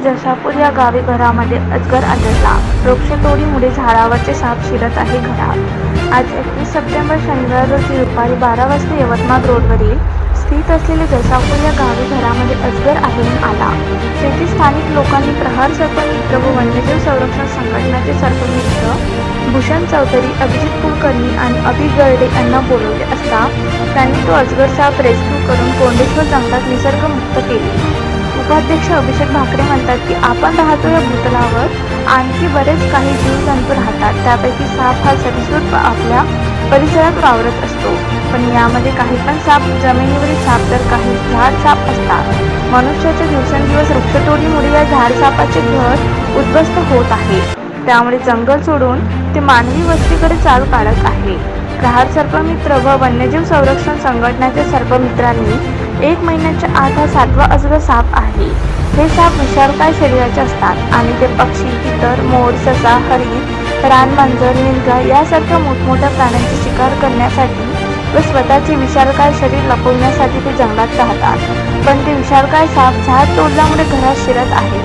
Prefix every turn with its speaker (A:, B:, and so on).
A: या गावी घरामध्ये अजगर आढळला. वृक्षतोडीमुळे झाडावरचे साप शिरत आहे घरात. आज एकवीस सप्टेंबर शनिवार रोजी दुपारी बारा वाजता यवतमाळ रोडवरील स्थित असलेले जसापूर या गावी घरामध्ये अजगर आढळून आला. तेथे स्थानिक लोकांनी प्रहार सरपंच व वन्यजीव संरक्षण संघटनेचे सरपंच भूषण चौधरी अभिजित कुलकर्णी आणि अभि गर्डे यांना बोलवले असता त्यांनी तो अजगर साप रेस्क्यू करून कोंडेश्वर जंगलात निसर्गमुक्त केले. उपाध्यक्ष अभिषेक भाकरे म्हणतात की आपण राहतो या भूतलावर. आणखी बरेच काही जीवजंतू राहतात. त्यापैकी साप हा सरीसृप आपल्या परिसरात वावरत असतो. पण यामध्ये काही पण साप जमिनीवरील साप तर काही झाड साप असतात. मनुष्याच्या दिवसेंदिवस वृक्षतोडीमुळे या झाड सापाचे घर उद्ध्वस्त होत आहे. त्यामुळे जंगल सोडून ते मानवी वस्तीकडे चाल काढत आहे. प्रहार सर्पमित्र व वन्यजीव संरक्षण संघटनेच्या सर्पमित्रांनी एक महिन्याच्या आत हा सातवा अजगर साप आहे. हे साप विशालकाय शरीराचे असतात आणि ते पक्षी इतर मोर ससा हरिण रानमांजर निलगा यासारख्या मोठमोठ्या प्राण्यांची शिकार करण्यासाठी व स्वतःचे विशालकाय शरीर लपवण्यासाठी ते जंगलात राहतात. पण ते विशालकाय साप झाड तोडल्यामुळे घरात शिरत आहे